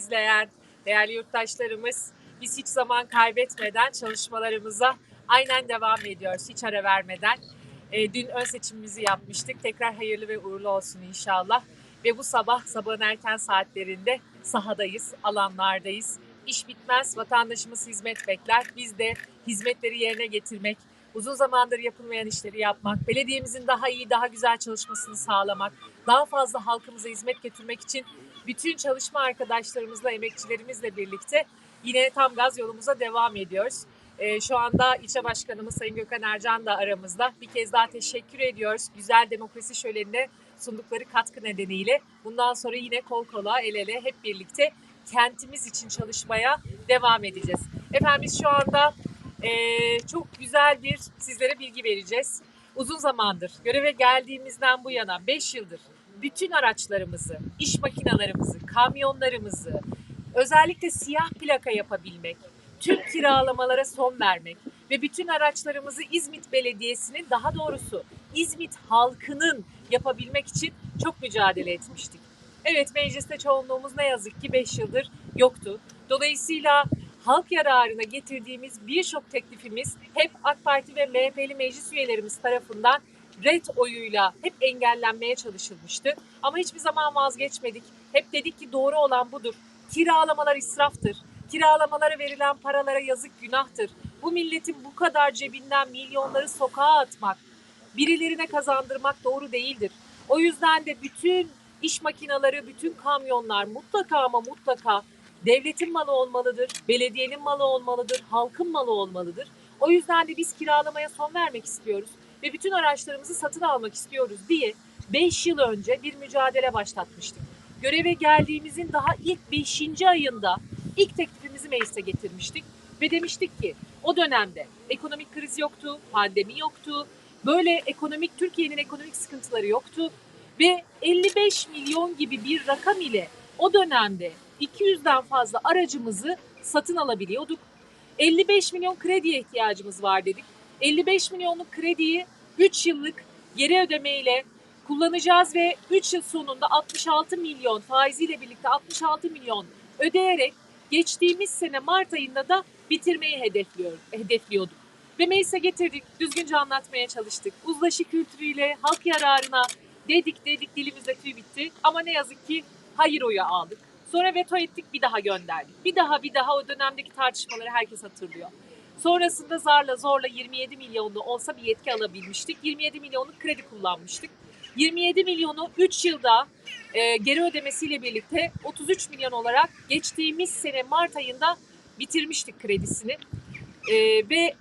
izleyen değerli yurttaşlarımız biz hiç zaman kaybetmeden çalışmalarımıza aynen devam ediyoruz hiç ara vermeden. E, dün ön seçimimizi yapmıştık. Tekrar hayırlı ve uğurlu olsun inşallah. Ve bu sabah sabahın erken saatlerinde sahadayız, alanlardayız. İş bitmez, vatandaşımız hizmet bekler. Biz de hizmetleri yerine getirmek, uzun zamandır yapılmayan işleri yapmak, belediyemizin daha iyi, daha güzel çalışmasını sağlamak, daha fazla halkımıza hizmet getirmek için bütün çalışma arkadaşlarımızla, emekçilerimizle birlikte yine tam gaz yolumuza devam ediyoruz. Ee, şu anda ilçe başkanımız Sayın Gökhan Ercan da aramızda. Bir kez daha teşekkür ediyoruz. Güzel demokrasi şölenine sundukları katkı nedeniyle. Bundan sonra yine kol kola, el ele hep birlikte kentimiz için çalışmaya devam edeceğiz. Efendim biz şu anda eee, çok güzel bir sizlere bilgi vereceğiz. Uzun zamandır göreve geldiğimizden bu yana 5 yıldır bütün araçlarımızı, iş makinalarımızı, kamyonlarımızı, özellikle siyah plaka yapabilmek, tüm kiralamalara son vermek ve bütün araçlarımızı İzmit Belediyesi'nin daha doğrusu İzmit halkının yapabilmek için çok mücadele etmiştik. Evet mecliste çoğunluğumuz ne yazık ki 5 yıldır yoktu. Dolayısıyla halk yararına getirdiğimiz birçok teklifimiz hep AK Parti ve MHP'li meclis üyelerimiz tarafından red oyuyla hep engellenmeye çalışılmıştı. Ama hiçbir zaman vazgeçmedik. Hep dedik ki doğru olan budur. Kiralamalar israftır. Kiralamalara verilen paralara yazık günahtır. Bu milletin bu kadar cebinden milyonları sokağa atmak, birilerine kazandırmak doğru değildir. O yüzden de bütün iş makineleri, bütün kamyonlar mutlaka ama mutlaka devletin malı olmalıdır, belediyenin malı olmalıdır, halkın malı olmalıdır. O yüzden de biz kiralamaya son vermek istiyoruz ve bütün araçlarımızı satın almak istiyoruz diye 5 yıl önce bir mücadele başlatmıştık. Göreve geldiğimizin daha ilk 5. ayında ilk teklifimizi meclise getirmiştik ve demiştik ki o dönemde ekonomik kriz yoktu, pandemi yoktu, böyle ekonomik Türkiye'nin ekonomik sıkıntıları yoktu ve 55 milyon gibi bir rakam ile o dönemde 200'den fazla aracımızı satın alabiliyorduk. 55 milyon krediye ihtiyacımız var dedik. 55 milyonluk krediyi 3 yıllık geri ödemeyle kullanacağız ve 3 yıl sonunda 66 milyon faiziyle birlikte 66 milyon ödeyerek geçtiğimiz sene Mart ayında da bitirmeyi hedefliyor, hedefliyorduk. Ve meclise getirdik, düzgünce anlatmaya çalıştık. Uzlaşı kültürüyle halk yararına dedik dedik dilimizde tüy bitti. Ama ne yazık ki hayır oyu aldık. Sonra veto ettik bir daha gönderdik. Bir daha bir daha o dönemdeki tartışmaları herkes hatırlıyor. Sonrasında zarla zorla 27 milyonlu olsa bir yetki alabilmiştik. 27 milyonluk kredi kullanmıştık. 27 milyonu 3 yılda e, geri ödemesiyle birlikte 33 milyon olarak geçtiğimiz sene Mart ayında bitirmiştik kredisini. E, ve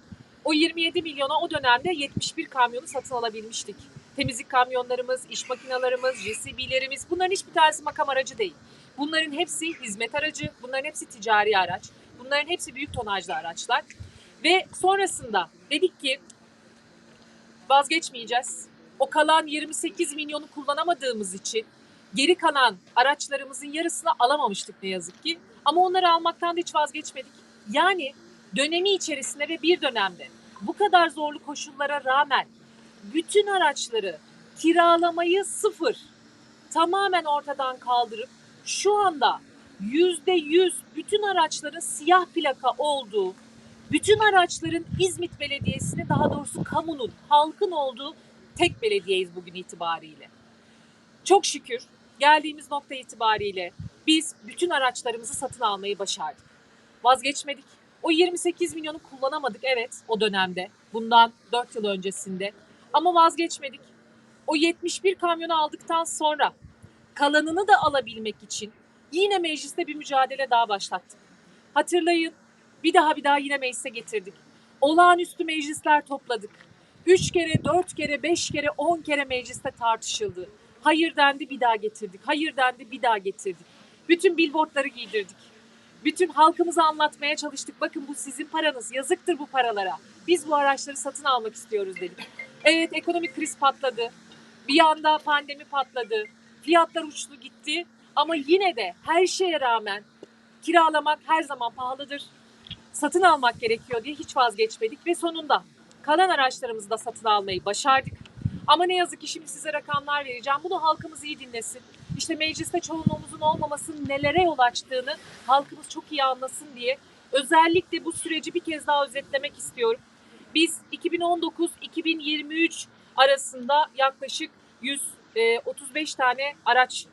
o 27 milyona o dönemde 71 kamyonu satın alabilmiştik. Temizlik kamyonlarımız, iş makinalarımız, JCB'lerimiz bunların hiçbir tanesi makam aracı değil. Bunların hepsi hizmet aracı, bunların hepsi ticari araç. Bunların hepsi büyük tonajlı araçlar. Ve sonrasında dedik ki vazgeçmeyeceğiz. O kalan 28 milyonu kullanamadığımız için geri kalan araçlarımızın yarısını alamamıştık ne yazık ki. Ama onları almaktan da hiç vazgeçmedik. Yani dönemi içerisinde ve bir dönemde bu kadar zorlu koşullara rağmen bütün araçları kiralamayı sıfır tamamen ortadan kaldırıp şu anda yüzde yüz bütün araçların siyah plaka olduğu, bütün araçların İzmit Belediyesi'nin daha doğrusu kamunun, halkın olduğu tek belediyeyiz bugün itibariyle. Çok şükür geldiğimiz nokta itibariyle biz bütün araçlarımızı satın almayı başardık. Vazgeçmedik. O 28 milyonu kullanamadık evet o dönemde. Bundan 4 yıl öncesinde. Ama vazgeçmedik. O 71 kamyonu aldıktan sonra kalanını da alabilmek için yine mecliste bir mücadele daha başlattık. Hatırlayın bir daha bir daha yine meclise getirdik. Olağanüstü meclisler topladık. Üç kere, dört kere, beş kere, on kere mecliste tartışıldı. Hayır dendi bir daha getirdik. Hayır dendi bir daha getirdik. Bütün billboardları giydirdik. Bütün halkımıza anlatmaya çalıştık. Bakın bu sizin paranız. Yazıktır bu paralara. Biz bu araçları satın almak istiyoruz dedik. Evet ekonomik kriz patladı. Bir yanda pandemi patladı. Fiyatlar uçtu gitti. Ama yine de her şeye rağmen kiralamak her zaman pahalıdır. Satın almak gerekiyor diye hiç vazgeçmedik ve sonunda kalan araçlarımızı da satın almayı başardık. Ama ne yazık ki şimdi size rakamlar vereceğim. Bunu halkımız iyi dinlesin. İşte mecliste çoğunluğumuzun olmamasının nelere yol açtığını halkımız çok iyi anlasın diye özellikle bu süreci bir kez daha özetlemek istiyorum. Biz 2019-2023 arasında yaklaşık 135 tane araç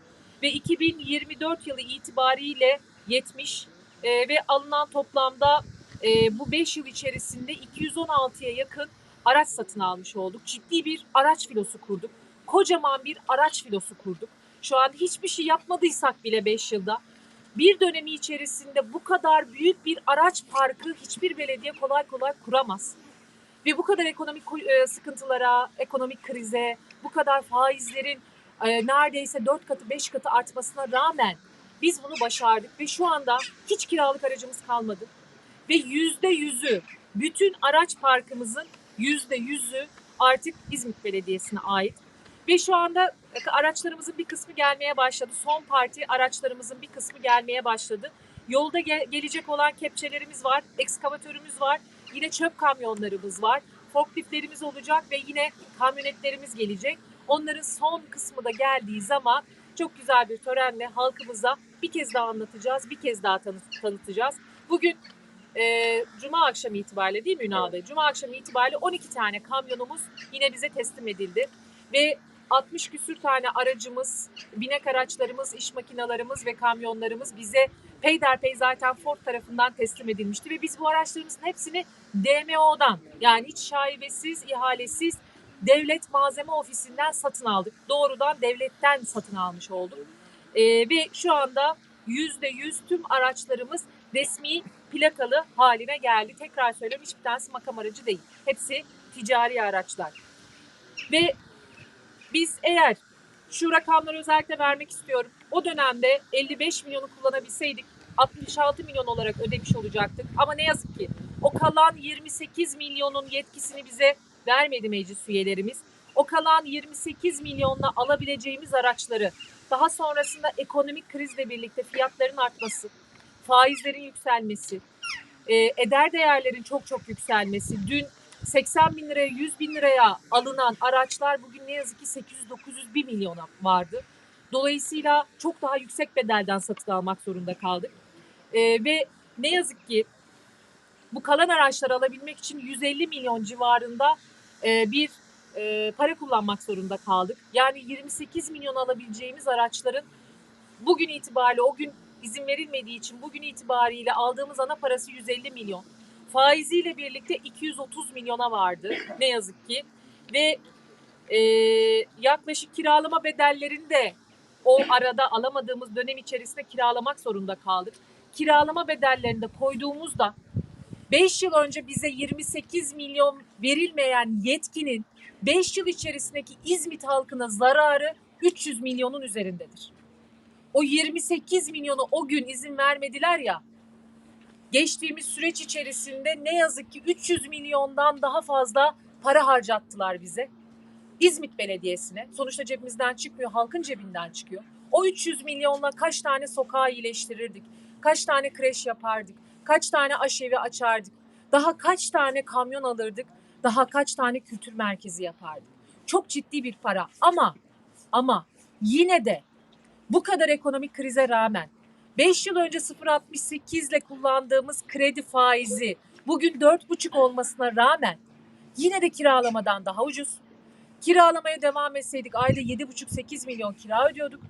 ve 2024 yılı itibariyle 70 e, ve alınan toplamda e, bu 5 yıl içerisinde 216'ya yakın araç satın almış olduk. Ciddi bir araç filosu kurduk. Kocaman bir araç filosu kurduk. Şu an hiçbir şey yapmadıysak bile 5 yılda bir dönemi içerisinde bu kadar büyük bir araç parkı hiçbir belediye kolay kolay kuramaz. Ve bu kadar ekonomik e, sıkıntılara, ekonomik krize, bu kadar faizlerin e, neredeyse 4 katı 5 katı artmasına rağmen biz bunu başardık ve şu anda hiç kiralık aracımız kalmadı. Ve yüzde yüzü bütün araç parkımızın yüzde yüzü artık İzmit Belediyesi'ne ait. Ve şu anda araçlarımızın bir kısmı gelmeye başladı. Son parti araçlarımızın bir kısmı gelmeye başladı. Yolda ge- gelecek olan kepçelerimiz var, ekskavatörümüz var, yine çöp kamyonlarımız var, forkliftlerimiz olacak ve yine kamyonetlerimiz gelecek. Onların son kısmı da geldiği zaman çok güzel bir törenle halkımıza bir kez daha anlatacağız, bir kez daha tanı- tanıtacağız. Bugün e, Cuma akşamı itibariyle değil mi Ünal Bey? Cuma akşamı itibariyle 12 tane kamyonumuz yine bize teslim edildi. Ve 60 küsür tane aracımız, binek araçlarımız, iş makinalarımız ve kamyonlarımız bize peyderpey zaten Ford tarafından teslim edilmişti. Ve biz bu araçlarımızın hepsini DMO'dan yani hiç şaibesiz, ihalesiz devlet malzeme ofisinden satın aldık. Doğrudan devletten satın almış olduk. Ee, ve şu anda yüzde yüz tüm araçlarımız resmi plakalı haline geldi. Tekrar söylüyorum hiçbir tanesi makam aracı değil. Hepsi ticari araçlar. Ve biz eğer şu rakamları özellikle vermek istiyorum. O dönemde 55 milyonu kullanabilseydik 66 milyon olarak ödemiş olacaktık. Ama ne yazık ki o kalan 28 milyonun yetkisini bize vermedi meclis üyelerimiz. O kalan 28 milyonla alabileceğimiz araçları daha sonrasında ekonomik krizle birlikte fiyatların artması, faizlerin yükselmesi, e, eder değerlerin çok çok yükselmesi, dün 80 bin liraya 100 bin liraya alınan araçlar bugün ne yazık ki 800-900 bir milyona vardı. Dolayısıyla çok daha yüksek bedelden satın almak zorunda kaldık. E, ve ne yazık ki bu kalan araçları alabilmek için 150 milyon civarında e, bir e, para kullanmak zorunda kaldık. Yani 28 milyon alabileceğimiz araçların bugün itibariyle o gün izin verilmediği için bugün itibariyle aldığımız ana parası 150 milyon. Faiziyle birlikte 230 milyona vardı ne yazık ki. Ve e, yaklaşık kiralama bedellerini de o arada alamadığımız dönem içerisinde kiralamak zorunda kaldık. Kiralama bedellerini de koyduğumuzda 5 yıl önce bize 28 milyon verilmeyen yetkinin 5 yıl içerisindeki İzmit halkına zararı 300 milyonun üzerindedir. O 28 milyonu o gün izin vermediler ya. Geçtiğimiz süreç içerisinde ne yazık ki 300 milyondan daha fazla para harcattılar bize. İzmit Belediyesi'ne. Sonuçta cebimizden çıkmıyor, halkın cebinden çıkıyor. O 300 milyonla kaç tane sokağı iyileştirirdik? Kaç tane kreş yapardık? Kaç tane aşevi açardık? Daha kaç tane kamyon alırdık? Daha kaç tane kültür merkezi yapardık? Çok ciddi bir para ama ama yine de bu kadar ekonomik krize rağmen 5 yıl önce 0.68 ile kullandığımız kredi faizi bugün 4.5 olmasına rağmen yine de kiralamadan daha ucuz. Kiralamaya devam etseydik ayda 7,5-8 milyon kira ödüyorduk.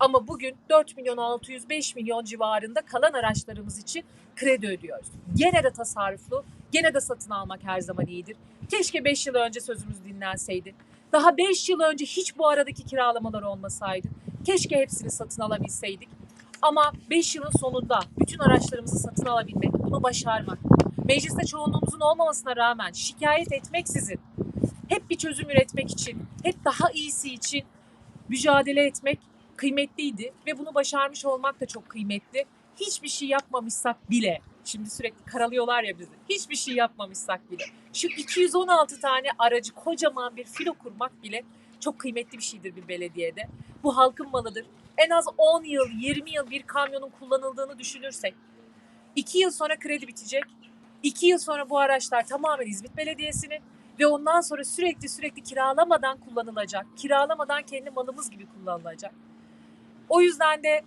Ama bugün 4 milyon 600 5 milyon civarında kalan araçlarımız için kredi ödüyoruz. Gene de tasarruflu, gene de satın almak her zaman iyidir. Keşke 5 yıl önce sözümüz dinlenseydi. Daha 5 yıl önce hiç bu aradaki kiralamalar olmasaydı. Keşke hepsini satın alabilseydik. Ama 5 yılın sonunda bütün araçlarımızı satın alabilmek, bunu başarmak, mecliste çoğunluğumuzun olmamasına rağmen şikayet etmeksizin hep bir çözüm üretmek için, hep daha iyisi için mücadele etmek kıymetliydi ve bunu başarmış olmak da çok kıymetli. Hiçbir şey yapmamışsak bile, şimdi sürekli karalıyorlar ya bizi, hiçbir şey yapmamışsak bile, şu 216 tane aracı kocaman bir filo kurmak bile çok kıymetli bir şeydir bir belediyede. Bu halkın malıdır. En az 10 yıl, 20 yıl bir kamyonun kullanıldığını düşünürsek, 2 yıl sonra kredi bitecek, 2 yıl sonra bu araçlar tamamen İzmit Belediyesi'nin ve ondan sonra sürekli sürekli kiralamadan kullanılacak, kiralamadan kendi malımız gibi kullanılacak. O yüzden de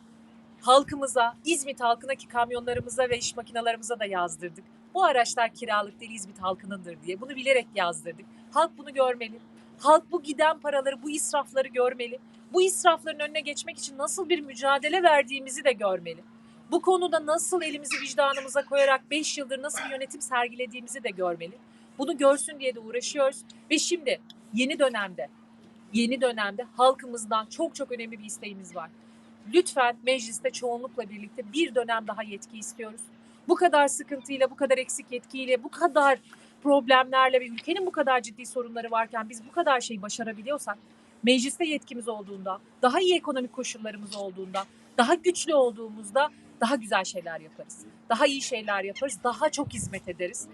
halkımıza, İzmit halkına ki kamyonlarımıza ve iş makinalarımıza da yazdırdık. Bu araçlar kiralık değil İzmit halkınındır diye. Bunu bilerek yazdırdık. Halk bunu görmeli. Halk bu giden paraları, bu israfları görmeli. Bu israfların önüne geçmek için nasıl bir mücadele verdiğimizi de görmeli. Bu konuda nasıl elimizi vicdanımıza koyarak 5 yıldır nasıl bir yönetim sergilediğimizi de görmeli. Bunu görsün diye de uğraşıyoruz. Ve şimdi yeni dönemde, yeni dönemde halkımızdan çok çok önemli bir isteğimiz var. Lütfen mecliste çoğunlukla birlikte bir dönem daha yetki istiyoruz. Bu kadar sıkıntıyla, bu kadar eksik yetkiyle, bu kadar problemlerle ve ülkenin bu kadar ciddi sorunları varken biz bu kadar şeyi başarabiliyorsak mecliste yetkimiz olduğunda, daha iyi ekonomik koşullarımız olduğunda, daha güçlü olduğumuzda daha güzel şeyler yaparız. Daha iyi şeyler yaparız, daha çok hizmet ederiz.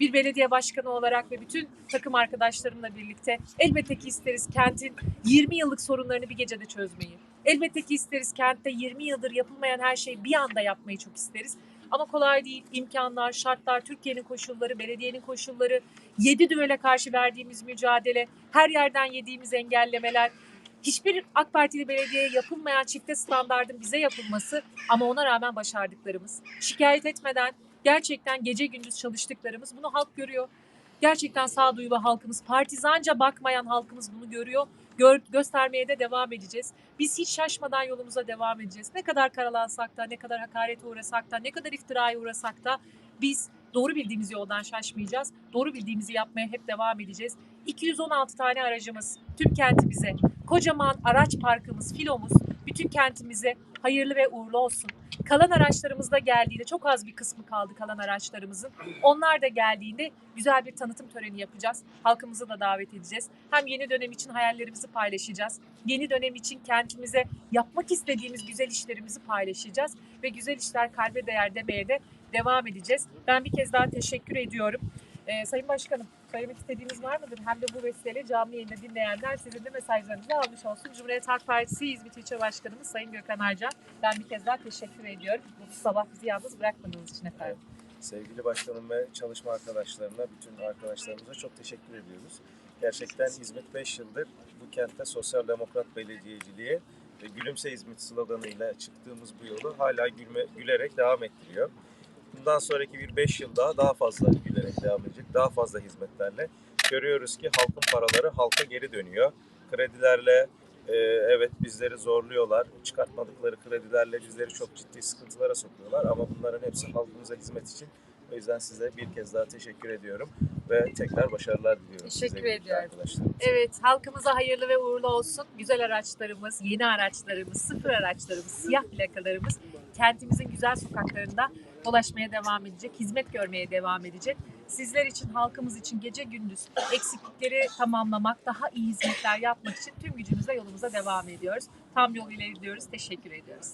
Bir belediye başkanı olarak ve bütün takım arkadaşlarımla birlikte elbette ki isteriz kentin 20 yıllık sorunlarını bir gecede çözmeyi. Elbette ki isteriz kentte 20 yıldır yapılmayan her şeyi bir anda yapmayı çok isteriz. Ama kolay değil. İmkanlar, şartlar, Türkiye'nin koşulları, belediyenin koşulları, 7 düvele karşı verdiğimiz mücadele, her yerden yediğimiz engellemeler, hiçbir AK Partili belediyeye yapılmayan çifte standardın bize yapılması ama ona rağmen başardıklarımız. Şikayet etmeden gerçekten gece gündüz çalıştıklarımız bunu halk görüyor. Gerçekten sağduyulu halkımız, partizanca bakmayan halkımız bunu görüyor. Gör, göstermeye de devam edeceğiz. Biz hiç şaşmadan yolumuza devam edeceğiz. Ne kadar karalansak da, ne kadar hakarete uğrasak da, ne kadar iftiraya uğrasak da biz doğru bildiğimiz yoldan şaşmayacağız. Doğru bildiğimizi yapmaya hep devam edeceğiz. 216 tane aracımız tüm kentimize, kocaman araç parkımız, filomuz bütün kentimize hayırlı ve uğurlu olsun. Kalan araçlarımız da geldiğinde çok az bir kısmı kaldı kalan araçlarımızın. Onlar da geldiğinde güzel bir tanıtım töreni yapacağız. Halkımızı da davet edeceğiz. Hem yeni dönem için hayallerimizi paylaşacağız. Yeni dönem için kentimize yapmak istediğimiz güzel işlerimizi paylaşacağız. Ve güzel işler kalbe değer demeye de devam edeceğiz. Ben bir kez daha teşekkür ediyorum. Ee, Sayın Başkanım, söylemek istediğiniz var mıdır? Hem de bu vesileyle canlı yayında dinleyenler sizin de mesajlarınızı almış olsun. Cumhuriyet Halk Partisi İzmit İlçe Başkanımız Sayın Gökhan Arcan. Ben bir kez daha teşekkür ediyorum. Bu sabah bizi yalnız bırakmadığınız için efendim. Sevgili başkanım ve çalışma arkadaşlarına, bütün arkadaşlarımıza çok teşekkür ediyoruz. Gerçekten İzmit 5 yıldır bu kentte sosyal demokrat belediyeciliğe ve Gülümse İzmit sloganıyla çıktığımız bu yolu hala gülme, gülerek devam ettiriyor. Bundan sonraki bir 5 yıl daha daha fazla gülerek devam edecek, daha fazla hizmetlerle. Görüyoruz ki halkın paraları halka geri dönüyor. Kredilerle e, evet bizleri zorluyorlar. Çıkartmadıkları kredilerle bizleri çok ciddi sıkıntılara sokuyorlar. Ama bunların hepsi halkımıza hizmet için. O yüzden size bir kez daha teşekkür ediyorum ve tekrar başarılar diliyorum. Teşekkür ediyorum. Evet, halkımıza hayırlı ve uğurlu olsun. Güzel araçlarımız, yeni araçlarımız, sıfır araçlarımız, siyah plakalarımız kentimizin güzel sokaklarında dolaşmaya devam edecek, hizmet görmeye devam edecek. Sizler için, halkımız için gece gündüz eksiklikleri tamamlamak, daha iyi hizmetler yapmak için tüm gücümüzle yolumuza devam ediyoruz. Tam yol ilerliyoruz. Teşekkür ediyoruz.